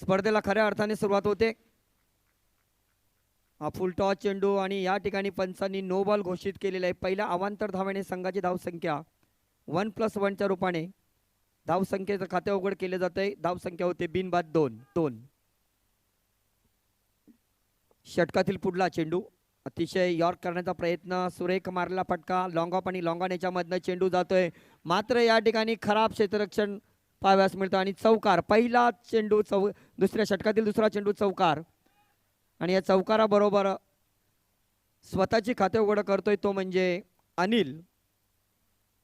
स्पर्धेला खऱ्या अर्थाने सुरुवात होते. हा फुल टॉस चेंडू आणि या ठिकाणी पंचांनी नो बॉल घोषित केलेला आहे. पहिल्या अवांतर धावाने संघाची धावसंख्या वन प्लस वनच्या रूपाने धावसंख्येचं खाते उघड केले जाते धावसंख्या होते बिनबाद दोन दोन. षटकातील पुढला चेंडू. अतिशय यॉर्क करण्याचा प्रयत्न. सुरेख मारला फटका. लॉंग ऑफ आणि लॉंग ऑन याच्यामधनं चेंडू जातोय. मात्र या ठिकाणी खराब क्षेत्ररक्षण पाहाव्यास मिळतं आणि चौकार पहिला चेंडू चौ दुसऱ्या षटकातील दुसरा चेंडू चौकार. आणि या चौकाराबरोबर स्वतःची खाते उघड करतोय तो म्हणजे अनिल.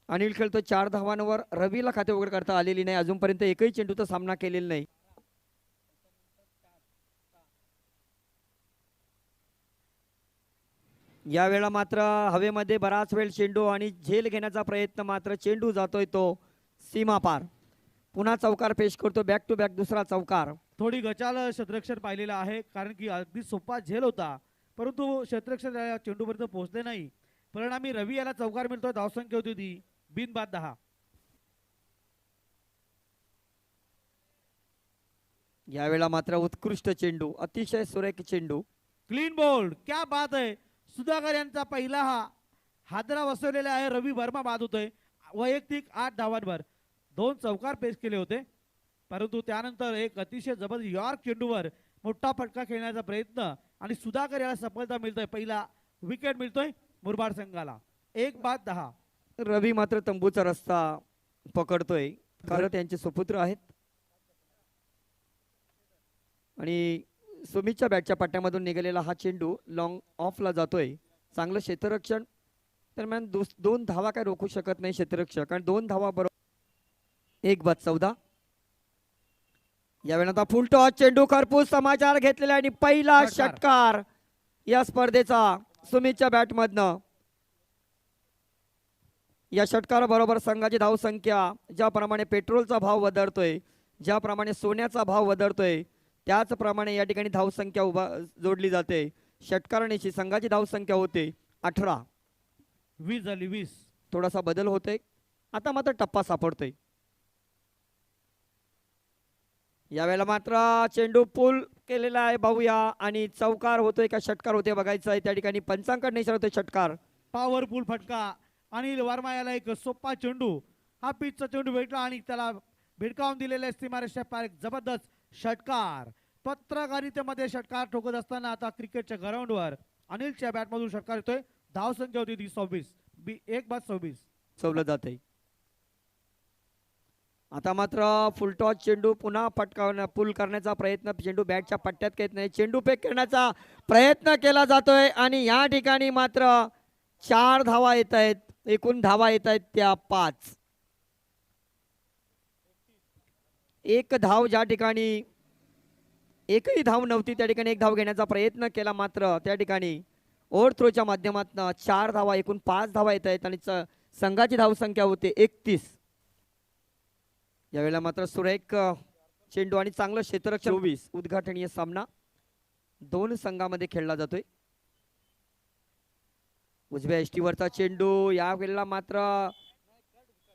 अनिल खेळतो चार धावांवर. रवीला खाते उघड करता आलेली नाही. अजूनपर्यंत एकही चेंडूचा सामना केलेला नाही. यावेळेला मात्र हवेमध्ये बराच वेळ चेंडू आणि झेल घेण्याचा प्रयत्न मात्र चेंडू जातोय तो सीमा पार पुन्हा चौकार पेश करतो बॅक टू बॅक दुसरा चौकार. थोडी गचाल क्षेत्ररक्षण पाहिलेलं आहे कारण की अगदी सोपा झेल होता परंतु क्षेत्ररक्षण या चेंडूपर्यंत पोहोचले नाही. परिणामी रवी याला चौकार मिळतोय धावसंख्या होती ती बिनबाद दहा. यावेळेला मात्र उत्कृष्ट चेंडू अतिशय सुरेख चेंडू. क्लीन बोल्ड क्या बात आहे. सुधाकर यांचा पहिला हा हादरा बसवलेला आहे रवी वर्मा बाद होतोय. वैयक्तिक आठ धावांवर. दोन चौकार पेश केले होते. परंतु त्यानंतर एक अतिशय जबरदस्त यॉर्क चेंडूवर मोठा फटका खेळण्याचा प्रयत्न आणि सुधाकर याला सफलता मिळतोय. पहिला विकेट मिळतोय मुरबाड संघाला. एक बाद दहा. रवी मात्र तंबूचा रस्ता पकडतोय. कारण त्यांचे सुपुत्र आहेत. आणि सुमितच्या बॅटच्या पट्ट्यामधून निघालेला हा चेंडू लॉंग ऑफला जातोय. चांगलं क्षेत्ररक्षण. दरम्यान दोन धावा काय रोखू शकत नाही क्षेत्ररक्षक. कारण दोन धावा बरोबर एक बाद चौदा यावेळेला आता फुल टॉस चेंडू खरपूस समाचार घेतलेला आणि पहिला षटकार. या स्पर्धेचा सुमितच्या बॅटमधनं या षटकाराबरोबर संघाची धावसंख्या ज्याप्रमाणे पेट्रोलचा भाव वधारतोय ज्याप्रमाणे सोन्याचा भाव वधारतोय त्याचप्रमाणे या ठिकाणी धावसंख्या उभा जोडली जाते. षटकारणीची संघाची धावसंख्या होते अठरा. वीस झाली वीस. थोडासा बदल होतोय. आता मात्र टप्पा सापडतोय. यावेळेला मात्र चेंडू पूल केलेला आहे. पाहूया आणि चौकार होतोय का? षटकार होतोय बघायचं आहे. त्या ठिकाणी पंचांकड निशाण होतोय षटकार. पॉवरफुल फटका. अनिल वर्मा याला एक सोपा चेंडू. हा पिचचा चेंडू भेटला आणि त्याला भिडकावून दिलेल्या सीमारेषा पार एक जबरदस्त षटकार. पत्रकारितेमध्ये षटकार ठोकत असताना आता क्रिकेटच्या ग्राउंडवर अनिलच्या बॅटमधून षटकार येतोय. धाव संख्या होती ती सव्वीस. बी एक बाद सव्वीस. चवलं जात आता मात्र फुलटॉस चेंडू पुन्हा पटकावण्या पुल करण्याचा प्रयत्न चेंडू बॅटच्या पट्ट्यात घेत नाही. चेंडू फेक करण्याचा प्रयत्न केला जातोय आणि या ठिकाणी मात्र चार धावा येत आहेत. एकूण धावा येत आहेत त्या पाच. एक धाव ज्या ठिकाणी एकही धाव नव्हती त्या ठिकाणी एक धाव घेण्याचा प्रयत्न केला मात्र त्या ठिकाणी ओव्हर थ्रोच्या माध्यमातून चार धावा एकूण पाच धावा येत आहेत आणि संघाची धावसंख्या होते एकतीस. यावेळेला मात्र सुरेख चेंडू आणि चांगलं क्षेत्ररक्षण चोवीस. उद्घाटनीय सामना दोन संघामध्ये खेळला जातोय. उजव्या एष्टीवरचा चेंडू यावेळेला मात्र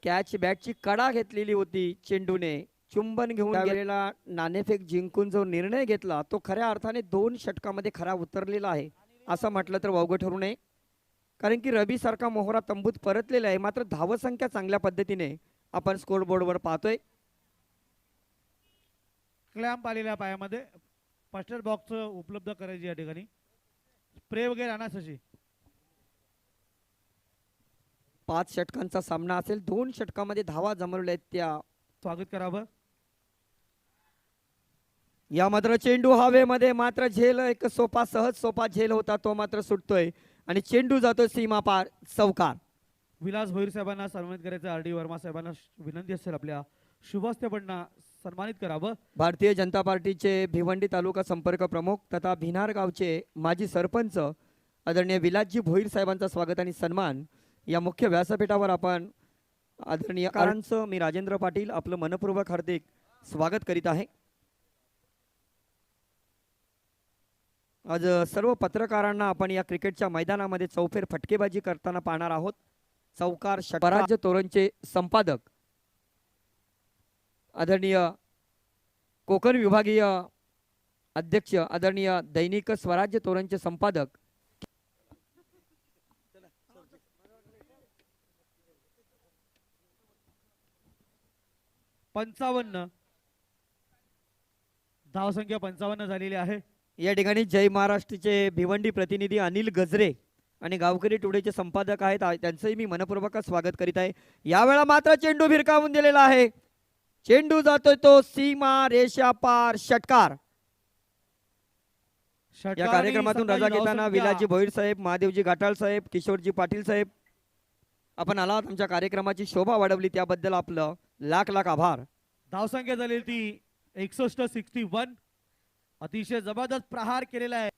कॅच बॅटची कडा घेतलेली होती चेंडूने. चुंबन घेऊन गेलेला नाणेफेक जिंकून जो निर्णय घेतला तो खऱ्या अर्थाने दोन षटकामध्ये खरा उतरलेला आहे असं म्हटलं तर वावगं ठरू नये. कारण की रवी सारखा मोहरा तंबूत परतलेला आहे मात्र धावसंख्या चांगल्या पद्धतीने आपण स्कोर बोर्डवर पाहतोय. क्लॅम्प आलेल्या पायामध्ये फस्टर बॉक्स उपलब्ध करायची या ठिकाणी. स्प्रे वगैरे आणा शशी पाच षटकांचा सामना असेल. दोन षटकामध्ये धावा जमवल्या आहेत त्या. स्वागत करावं या मात्र चेंडू हवेमध्ये मात्र झेल एक सोपा सहज सोपा झेल होता तो मात्र सुटतोय. आणि चेंडू जातो सीमा पार चौकार. विलास भोईर साहेबांना सन्मानित करायचं आर डी वर्मा साहेबांना विनंती असेल आपल्या शुभस्तेपणना सन्मानित करावं. भारतीय जनता पार्टीचे भिवंडी तालुका संपर्क प्रमुख तथा भिनार गावचे माजी सरपंच आदरणीय विलासजी भोईर साहेबांचा स्वागत आणि सन्मान या मुख्य व्यासपीठावर आपण आदरणीय कारांचं मी राजेंद्र पाटील आपलं मनपूर्वक हार्दिक स्वागत करीत आहे. आज सर्व पत्रकारांना आपण या क्रिकेटच्या मैदानामध्ये चौफेर फटकेबाजी करताना पाहणार आहोत. चौकार षटराज्य तोरणचे संपादक आदरणीय कोकण विभागीय अध्यक्ष आदरणीय दैनिक स्वराज्य तोरणचे संपादक पंचावन्न. धावसंख्या पंचावन्न झालेली आहे. या ठिकाणी जय महाराष्ट्राचे भिवंडी प्रतिनिधी अनिल गजरे. आणि गावकरी टुडेचे संपादक आहेत. त्यांचंही मी मनपूर्वक स्वागत करीत आहे. यावेळा मात्र चेंडू भिरकावून दिलेला आहे. चेंडू जातोय तो सीमा रेषा पार षटकार. या कार्यक्रमातून रजा घेताना विलाजी भोईर साहेब महादेवजी घाटाळ साहेब किशोरजी पाटील साहेब आपण आलात. आमच्या कार्यक्रमाची शोभा वाढवली. त्याबद्दल आपलं लाख लाख आभार. धावसंख्या झालेली ती एकसष्ट सिक्स्टी वन. अतिशय जबरदस्त प्रहार केलेला आहे.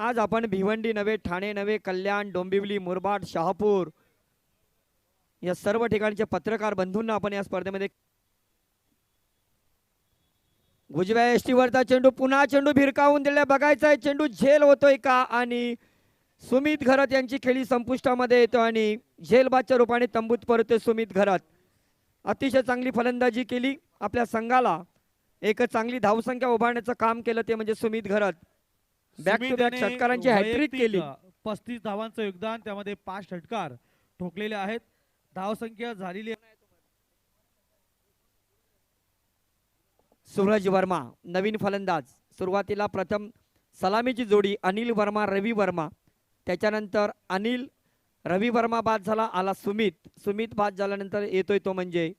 आज आपण भिवंडी नव्हे ठाणे नव्हे कल्याण डोंबिवली मुरबाड शहापूर या सर्व ठिकाणचे पत्रकार बंधूंना आपण या स्पर्धेमध्ये उजव्या एष्टीवरचा चेंडू पुन्हा चेंडू भिरकावून दिला बघायचा आहे चेंडू झेल होतोय का? आणि सुमित घरत यांची खेळी संपुष्टामध्ये येतो आणि झेलबादच्या रूपाने तंबूत परतोय सुमित घरत. अतिशय चांगली फलंदाजी केली. आपल्या संघाला एक चांगली धावसंख्या उभारण्याचं काम केलं ते म्हणजे Sumit Gharat. Back to back षटकारांची hattrick केली. पस्तीस धावांचं योगदान त्यामध्ये पाच षटकार ठोकलेले आहेत. धावसंख्या झालेली सूरज वर्मा नवीन फलंदाज. सुरुवातीला प्रथम सलामीची जोडी अनिल वर्मा रवी वर्मा. त्याच्यानंतर अनिल रवी वर्मा बाद झाला आला सुमित. सुमित बाद झाल्यानंतर येतोय तो म्हणजे?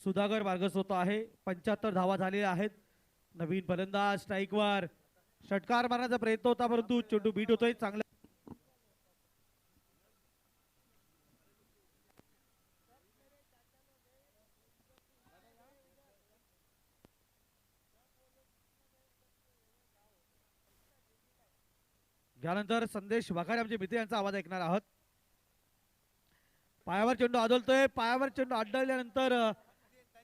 सुधाकर मार्गस होत आहे. पंच्याहत्तर धावा झालेल्या आहेत. नवीन फलंदाज स्ट्राईकवर षटकार मारण्याचा प्रयत्न होता परंतु चेंडू बीट होतोय चांगला. त्यानंतर संदेश वाघारे आमचे मित्र यांचा आवाज ऐकणार आहोत. पायावर चेंडू आदळतोय पायावर चेंडू आदळल्यानंतर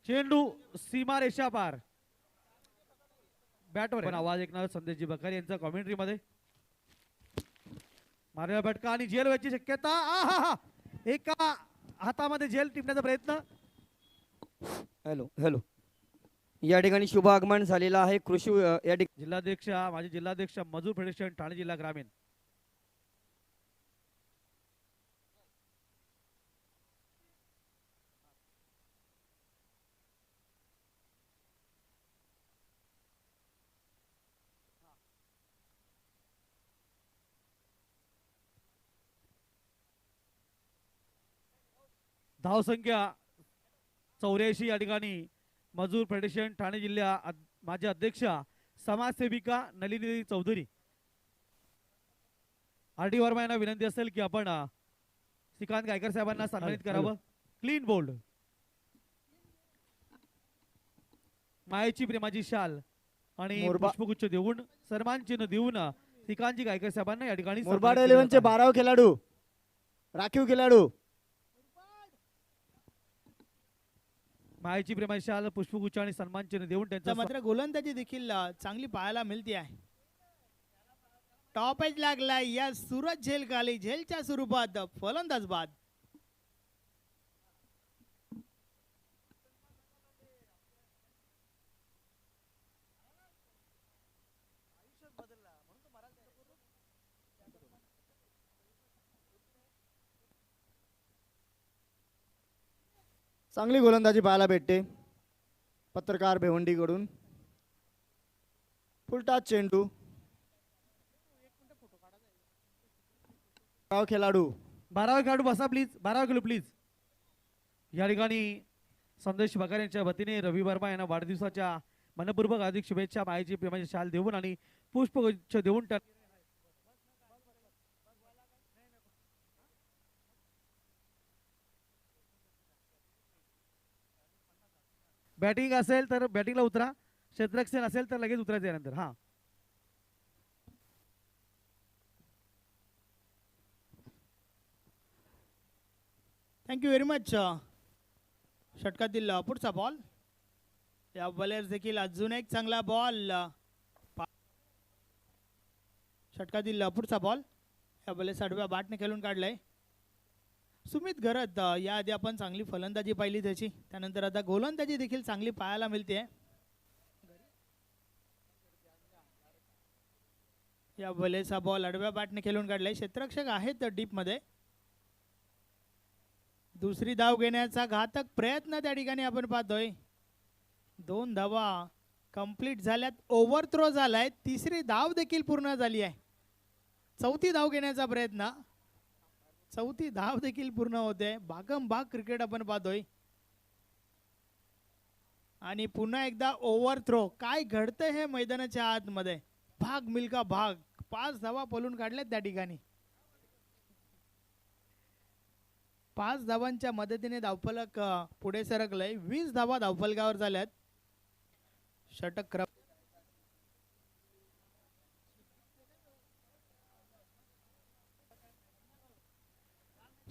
चेंडू सीमा रेषा पार बॅटवर पण आवाज ऐकणार संदेशजी बकर यांचा कॉमेंट्री मध्ये. मारलेला फटका आणि जेल व्हायची शक्यता. आहाहा! एका हातामध्ये जेल टिपण्याचा प्रयत्न. Hello hello. या ठिकाणी शुभ आगमन झालेलं आहे. कृषी या ठिकाणी जिल्हाध्यक्ष माझे जिल्हाध्यक्ष मजूर फेडरेशन ठाणे जिल्हा ग्रामीण. धावसंख्या चौऱ्याऐंशी या ठिकाणी मजूर फेडरेशन ठाणे जिल्हा अध- माझे अध्यक्ष समाजसेविका नलिनी चौधरी. आर डी वर्मा यांना विनंती असेल की आपण श्रीकांत गायकर साहेबांना सन्मानित करावं. क्लीन बोल्ड मायेची प्रेमाची शाल आणि पुष्पगुच्छ देऊन सन्मान चिन्ह देऊन श्रीकांतजी गायकर साहेबांना या ठिकाणी. बाराव खेळाडू राखीव खेळाडू. मायेची प्रेमाची शाल पुष्पगुच्छ आणि सन्मान चिन्ह देऊन तर त्यांचा मात्र गोलंदाजी देखील अ, चांगली पाहायला मिळते आहे. टॉप एज लागलाय या सूरज झेल खाली झेलच्या स्वरूपात फलंदाज बाद. चांगली गोलंदाजी पाहायला भेटते. पत्रकार भेवंडीकडून. फुलटाच चेंडू. बारावा खेळाडू. बारावा खेळाडू बसा प्लीज बारावा खेळू प्लीज या ठिकाणी संदेश बगार यांच्या वतीने रवी वर्मा यांना वाढदिवसाच्या मनपूर्वक अधिक शुभेच्छा. मायेची प्रेमाची शाल देऊन आणि पुष्पगुच्छ देऊन बॅटिंग असेल तर बॅटिंगला उतरा. क्षेत्रक्षण असेल तर लगेच उतरायचं यानंतर. हा. थँक्यू व्हेरी मच षटकातील uh, पुढचा बॉल या बॉलर देखील अजून एक चांगला बॉल uh, षटकातील uh, पुढचा बॉल या बॉलेस आडव्या बाटने खेळून काढलाय. सुमित घरात याआधी आपण चांगली फलंदाजी पाहिली त्याची. त्यानंतर आता गोलंदाजी देखील चांगली पाहायला मिळते. या भलेचा बॉल अडव्या बॅटने खेळून काढलाय. क्षेत्रक्षक आहेत डीपमध्ये. दुसरी धाव घेण्याचा घातक प्रयत्न त्या ठिकाणी आपण पाहतोय. दोन धावा कंप्लीट झाल्यात. ओव्हर थ्रो झालाय. तिसरी धाव देखील पूर्ण झाली आहे. चौथी धाव घेण्याचा प्रयत्न. चौथी धाव देखील पूर्ण होते. भागम भाग क्रिकेट आपण पाहतोय. आणि पुन्हा एकदा ओव्हर थ्रो काय घडतंय हे मैदानाच्या आतमध्ये? भाग मिल्का भाग. पाच धावा पलून काढल्यात त्या ठिकाणी. पाच धावांच्या मदतीने धावफलक पुढे सरकलंय. वीस धावा धावफलकावर झाल्यात. षटक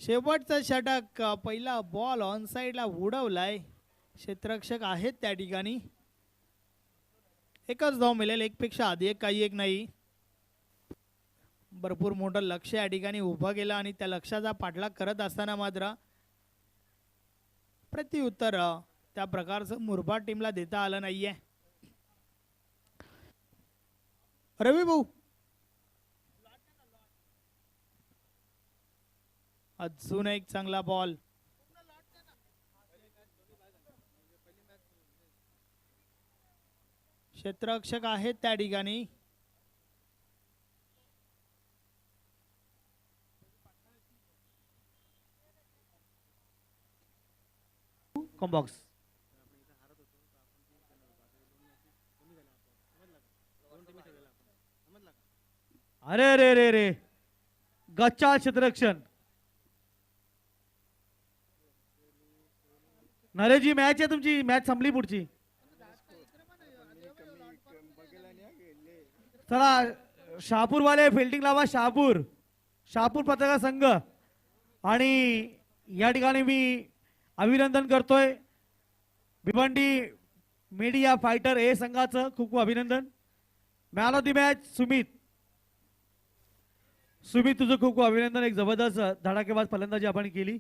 शेवटचा षटक पहिला बॉल ऑन साईडला उडवलाय. क्षेत्ररक्षक आहेत त्या ठिकाणी. एकच धाव मिळेल एकपेक्षा आधी एक काही एक नाही. भरपूर मोठं लक्ष या ठिकाणी उभं केलं आणि त्या लक्षाचा पाठलाग करत असताना मात्र प्रत्युत्तर त्या प्रकारचं मुरबाड टीमला देता आलं नाहीये. रवी भाऊ अजून एक चांगला बॉल क्षेत्ररक्षक आहेत त्या ठिकाणी. कॉम्बॉक्स अरे रे रे रे गच्चा क्षेत्ररक्षण. नरेजी मॅच आहे तुमची. मॅच संपली पुढची. चला शहापूरवाले फिल्डिंग लावा शहापूर. शहापूर पत्रकार संघ. आणि या ठिकाणी मी अभिनंदन करतोय. भिवंडी मीडिया फायटर ए संघाचं खूप खूप अभिनंदन. Man of the match Sumit. Sumit तुझं खूप खूप अभिनंदन. एक जबरदस्त धडाकेबाज फलंदाजी आपण केली.